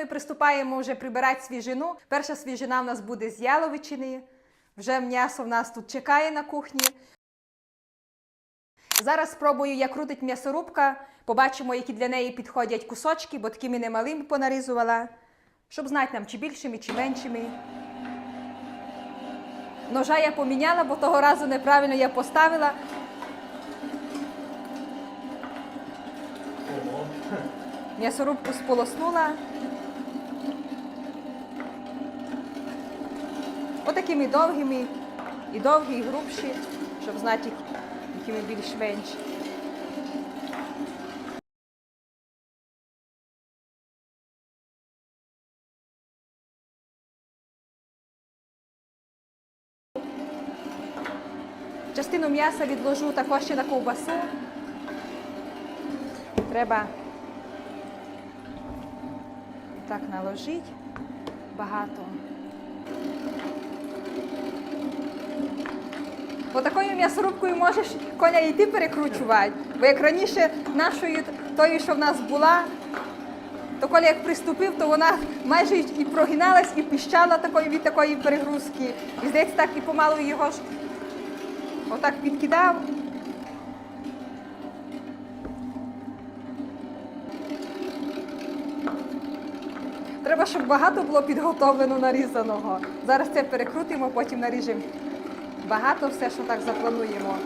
ми приступаємо вже прибирати свіжину. Перша свіжина в нас буде з яловичини. Вже м'ясо в нас тут чекає на кухні. Зараз спробую, як крутить м'ясорубка. Побачимо, які для неї підходять кусочки, бо такими немалими понарізувала, щоб знати нам, чи більшими, чи меншими. Ножа я поміняла, бо того разу неправильно я поставила. М'ясорубку сполоснула. Отакими довгими, і довгі, і грубші, щоб знати, якими більш-менш. Частину м'яса відложу також ще на ковбасу. Треба так наложить багато. Отакою м'ясорубкою можеш коня і ти перекручувати. Бо як раніше нашою тою, що в нас була, то коли як приступив, то вона майже і прогиналась, і піщала такої від такої перегрузки. І здається, так і помалу його ж отак підкидав. Треба, щоб багато було підготовлено нарізаного. Зараз це перекрутимо, потім наріжемо багато все, що так заплануємо.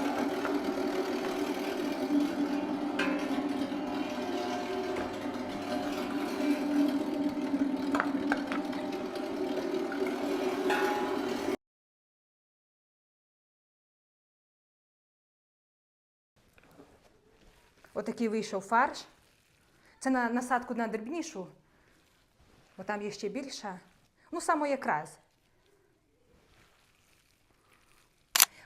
Отакий вийшов фарш. Це на насадку на дрібнішу, бо там є ще більша. Ну, саме якраз.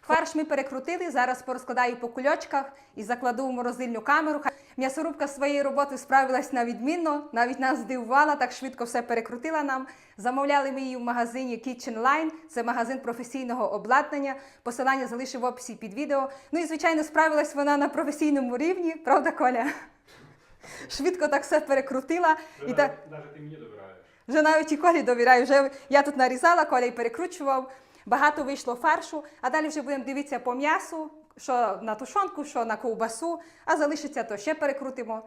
Фарш ми перекрутили, зараз порозкладаю по кульочках і закладу в морозильну камеру. М'ясорубка своєї роботи справилась на відмінно, навіть нас здивувала, так швидко все перекрутила нам. Замовляли ми її в магазині Kitchen Line, це магазин професійного обладнання. Посилання залишив в описі під відео. Ну і, звичайно, справилась вона на професійному рівні, правда, Коля? Швидко так все перекрутила. І так... Навіть ти мені довіряєш. Вже навіть і Колі довіряю. Вже я тут нарізала, Коля і перекручував. Багато вийшло фаршу, а далі вже будемо дивитися по м'ясу, що на тушонку, що на ковбасу, а залишиться, то ще перекрутимо.